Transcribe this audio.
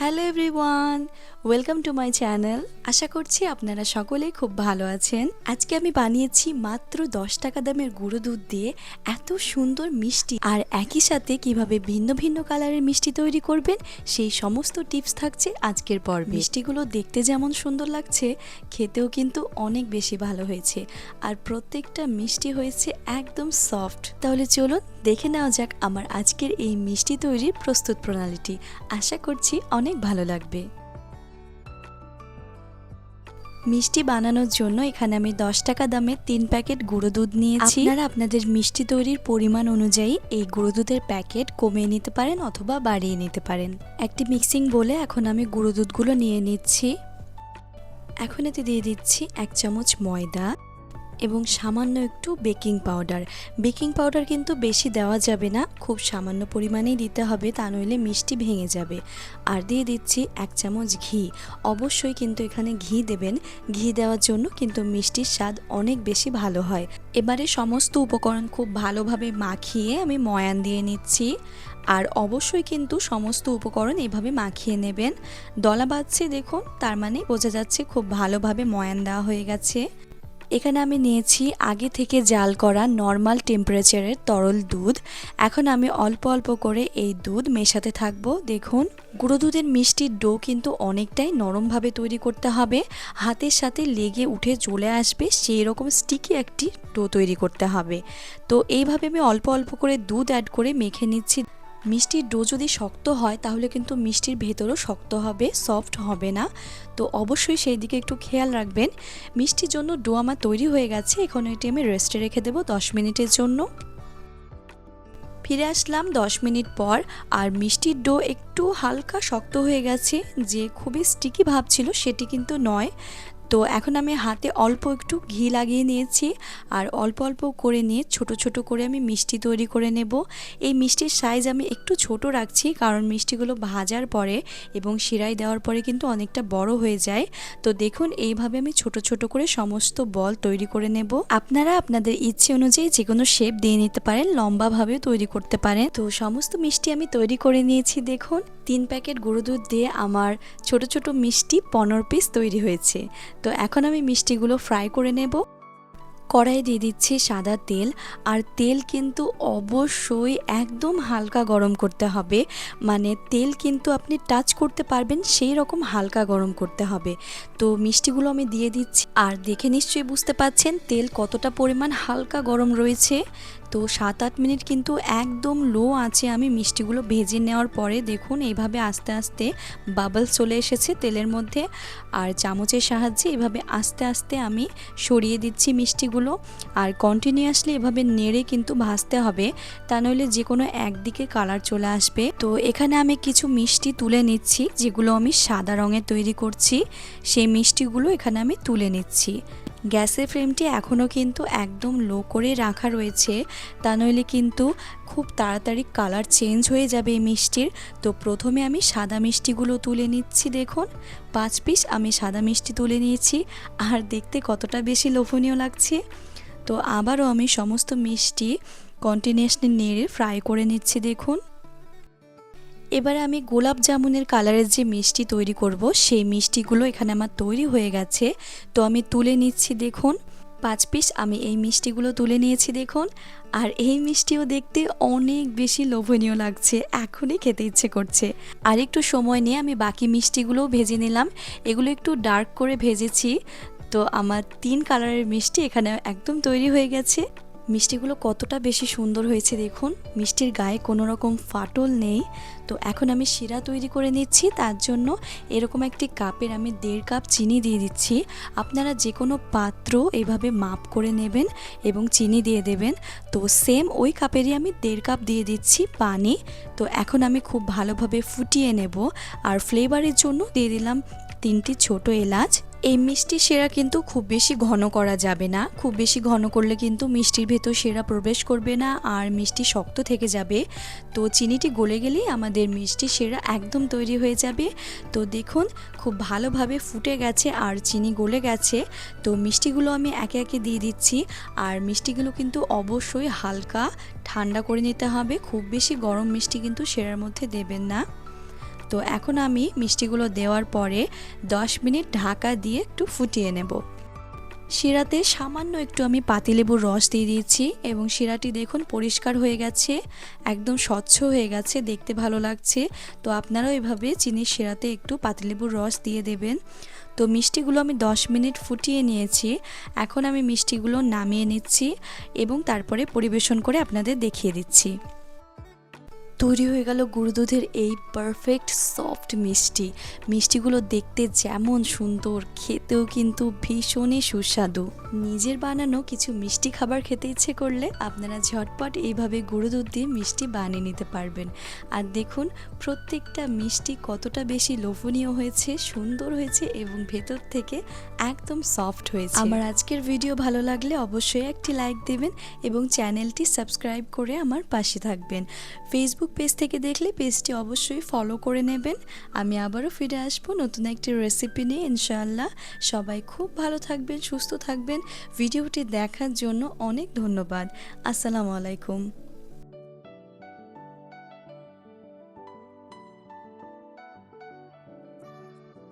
Hello everyone, welcome to my channel. আশা করছি আপনারা সকলেই খুব ভালো আছেন। আজকে আমি বানিয়েছি মাত্র দশ টাকা দামের গুঁড়ো দুধ দিয়ে এত সুন্দর মিষ্টি। আর একই সাথে কীভাবে ভিন্ন ভিন্ন কালারের মিষ্টি তৈরি করবেন, সেই সমস্ত টিপস থাকছে আজকের পর মিষ্টিগুলো দেখতে যেমন সুন্দর লাগছে, খেতেও কিন্তু অনেক বেশি ভালো হয়েছে। আর প্রত্যেকটা মিষ্টি হয়েছে একদম সফট। তাহলে চলুন দেখে নেওয়া যাক আমার আজকের এই মিষ্টি তৈরির প্রস্তুত প্রণালীটি। আশা করছি অনেক ভালো লাগবে। মিষ্টি বানানোর জন্য এখানে আমি দশ টাকা দামের তিন প্যাকেট গুঁড়ো দুধ নিয়েছি। আপনারা আপনাদের মিষ্টি তৈরির পরিমাণ অনুযায়ী এই গুঁড়ো দুধের প্যাকেট কমিয়ে নিতে পারেন অথবা বাড়িয়ে নিতে পারেন। একটি মিক্সিং বলে এখন আমি গুঁড়ো দুধগুলো নিয়ে নিচ্ছি। এখন এতে দিয়ে দিচ্ছি এক চামচ ময়দা। এবং সামান্য একটু বেকিং পাউডার। বেকিং পাউডার কিন্তু বেশি দেওয়া যাবে না, খুব সামান্য পরিমাণেই দিতে হবে, তা নইলে মিষ্টি ভেঙে যাবে। আর দিয়ে দিচ্ছি এক চামচ ঘি। অবশ্যই কিন্তু এখানে ঘি দেবেন। ঘি দেওয়ার জন্য কিন্তু মিষ্টির স্বাদ অনেক বেশি ভালো হয়। এবারে সমস্ত উপকরণ খুব ভালোভাবে মাখিয়ে আমি ময়ান দিয়ে নিচ্ছি। আর অবশ্যই কিন্তু সমস্ত উপকরণ এভাবে মাখিয়ে নেবেন। দলা বাজছে দেখুন, তার মানে বোঝা যাচ্ছে খুব ভালোভাবে ময়ান দেওয়া হয়ে গেছে। এখানে আমি নিয়েছি আগে থেকে জাল করা নর্মাল টেম্পারেচারের তরল দুধ। এখন আমি অল্প অল্প করে এই দুধ মেশাতে থাকব। দেখুন, গুঁড়ো দুধের মিষ্টির ডো কিন্তু অনেকটাই নরমভাবে তৈরি করতে হবে। হাতের সাথে লেগে উঠে চলে আসবে সেই রকম স্টিকি একটি ডো তৈরি করতে হবে। তো এইভাবে আমি অল্প অল্প করে দুধ অ্যাড করে মেখে নিচ্ছি। মিষ্টির ডো যদি শক্ত হয়, তাহলে কিন্তু মিষ্টির ভেতরও শক্ত হবে, সফট হবে না। তো অবশ্যই সেই দিকে একটু খেয়াল রাখবেন। মিষ্টির জন্য ডো আমার তৈরি হয়ে গেছে, এখন এটি আমি রেস্টে রেখে দেবো দশ মিনিটের জন্য। ফিরে আসলাম দশ মিনিট পর, আর মিষ্টির ডো একটু হালকা শক্ত হয়ে গেছে, যে খুবই স্টিকি ভাব ছিল, সেটি কিন্তু নয়। তো এখন আমি হাতে অল্প একটু ঘি লাগিয়ে নিয়েছি আর অল্প অল্প করে নিয়ে ছোট ছোট করে আমি মিষ্টি তৈরি করে নেব। এই মিষ্টির সাইজ আমি একটু ছোট রাখছি কারণ মিষ্টিগুলো ভাজার পরে এবং শিরাই দেওয়ার পরে কিন্তু অনেকটা বড় হয়ে যায়। তো দেখুন, এইভাবে আমি ছোট ছোট করে সমস্ত বল তৈরি করে নেব। আপনারা আপনাদের ইচ্ছে অনুযায়ী যে কোনো শেপ দিয়ে নিতে পারেন লম্বাভাবে তৈরি করতে পারেন। তো সমস্ত মিষ্টি আমি তৈরি করে নিয়েছি, দেখুন। তিন প্যাকেট গুঁড়ো দুধ দিয়ে আমার ছোট ছোট মিষ্টি পনেরো পিস তৈরি হয়েছে। তো এখন আমি মিষ্টিগুলো ফ্রাই করে নেব। কড়াই দিয়ে দিচ্ছি সাদা তেল, আর তেল কিন্তু অবশ্যই একদম হালকা গরম করতে হবে। মানে তেল কিন্তু আপনি টাচ করতে পারবেন, সেই রকম হালকা গরম করতে হবে। তো মিষ্টিগুলো আমি দিয়ে দিচ্ছি, আর দেখে নিশ্চয়ই বুঝতে পাচ্ছেন তেল কতটা পরিমাণ হালকা গরম রয়েছে। তো সাত আট মিনিট কিন্তু একদম লো আছে আমি মিষ্টিগুলো ভেজে নেওয়ার পরে দেখুন এইভাবে আস্তে আস্তে বাবলস চলে এসেছে তেলের মধ্যে। আর চামচের সাহায্যে এভাবে আস্তে আস্তে আমি সরিয়ে দিচ্ছি মিষ্টিগুলো। আর কন্টিনিউয়াসলি এভাবে নেড়ে কিন্তু ভাজতে হবে, তা নইলে যে কোনো একদিকে কালার চলে আসবে। তো এখানে আমি কিছু মিষ্টি তুলে নিচ্ছি, যেগুলো আমি সাদা রঙের তৈরি করছি, সেই মিষ্টিগুলো এখানে আমি তুলে নিচ্ছি। গ্যাসের ফ্লেমটি এখনও কিন্তু একদম লো করে রাখা রয়েছে। তা নইলে কিন্তু খুব তাড়াতাড়ি কালার চেঞ্জ হয়ে যাবে এই মিষ্টির। তো প্রথমে আমি সাদা মিষ্টিগুলো তুলে নিচ্ছি, দেখুন। পাঁচ পিস আমি সাদা মিষ্টি তুলে নিয়েছি। আর দেখতে কতটা বেশি লোভনীয় লাগছে। তো আবারও আমি সমস্ত মিষ্টি কন্টিনিউসলি নেড়ে ফ্রাই করে নিচ্ছি, দেখুন। এবারে আমি গোলাপ জামুনের কালারের যে মিষ্টি তৈরি করব, সেই মিষ্টিগুলো এখানে আমার তৈরি হয়ে গেছে। তো আমি তুলে নিচ্ছি, দেখুন। পাঁচ পিস আমি এই মিষ্টিগুলো তুলে নিয়েছি, দেখুন। আর এই মিষ্টিও দেখতে অনেক বেশি লোভনীয় লাগছে, এখনই খেতে ইচ্ছে করছে। আর একটু সময় নিয়ে আমি বাকি মিষ্টিগুলোও ভেজে নিলাম। এগুলো একটু ডার্ক করে ভেজেছি। তো আমার তিন কালারের মিষ্টি এখানে একদম তৈরি হয়ে গেছে। মিষ্টিগুলো কতটা বেশি সুন্দর হয়েছে দেখুন। মিষ্টির গায়ে কোনো রকম ফাটল নেই। তো এখন আমি শিরা তৈরি করে নিচ্ছি। তার জন্য এরকম একটি কাপের আমি দেড় কাপ চিনি দিয়ে দিচ্ছি। আপনারা যে কোনো পাত্র এইভাবে মাপ করে নেবেন এবং চিনি দিয়ে দেবেন। তো সেম ওই কাপেরই আমি দেড় কাপ দিয়ে দিচ্ছি পানি। তো এখন আমি খুব ভালোভাবে ফুটিয়ে নেব। আর ফ্লেভারের জন্য দিয়ে দিলাম তিনটি ছোট এলাচ। এই মিষ্টি সেরা কিন্তু খুব বেশি ঘন করা যাবে না। খুব বেশি ঘন করলে কিন্তু মিষ্টির ভেতর সেরা প্রবেশ করবে না আর মিষ্টি শক্ত থেকে যাবে। তো চিনিটি গলে গেলেই আমাদের মিষ্টি সেরা একদম তৈরি হয়ে যাবে। তো দেখুন, খুব ভালোভাবে ফুটে গেছে আর চিনি গলে গেছে। তো মিষ্টিগুলো আমি একে একে দিয়ে দিচ্ছি। আর মিষ্টিগুলো কিন্তু অবশ্যই হালকা ঠান্ডা করে নিতে হবে। খুব বেশি গরম মিষ্টি কিন্তু সেরার মধ্যে দেবেন না। তো এখন আমি মিষ্টিগুলো দেওয়ার পরে 10 মিনিট ঢাকা দিয়ে একটু ফুটিয়ে নেব। শিরাতে সামান্য একটু আমি পাতিলেবুর রস দিয়ে দিয়েছি এবং শিরাটি দেখুন পরিষ্কার হয়ে গেছে, একদম স্বচ্ছ হয়ে গেছে, দেখতে ভালো লাগছে। তো আপনারাও এভাবে চিনির শিরাতে একটু পাতিলেবুর রস দিয়ে দেবেন। তো মিষ্টিগুলো আমি 10 মিনিট ফুটিয়ে নিয়েছি, এখন আমি মিষ্টিগুলো নামিয়ে নিচ্ছি এবং তারপরে পরিবেশন করে আপনাদের দেখিয়ে দিচ্ছি। তৈরি হয়ে গেল গুঁড়ো দুধের এই পারফেক্ট সফট মিষ্টি। মিষ্টিগুলো দেখতে যেমন সুন্দর, খেতেও কিন্তু ভীষণই সুস্বাদু। নিজের বানানো কিছু মিষ্টি খাবার খেতে ইচ্ছে করলে আপনারা ঝটপট এইভাবে গুঁড়ো দুধ দিয়ে মিষ্টি বানিয়ে নিতে পারবেন। আর দেখুন, প্রত্যেকটা মিষ্টি কতটা বেশি লোভনীয় হয়েছে, সুন্দর হয়েছে এবং ভেতর থেকে একদম সফট হয়েছে। আমার আজকের ভিডিও ভালো লাগলে অবশ্যই একটি লাইক দেবেন এবং চ্যানেলটি সাবস্ক্রাইব করে আমার পাশে থাকবেন। ফেসবুক পেজ থেকে দেখলে পেজটি অবশ্যই ফলো করে নেবেন। আমি আবারও ফিরে আসব নতুন একটি রেসিপি নিয়ে, ইনশাআল্লাহ। সবাই খুব ভালো থাকবেন, সুস্থ থাকবেন। ভিডিওটি দেখার জন্য অনেক ধন্যবাদ। আসসালামু আলাইকুম।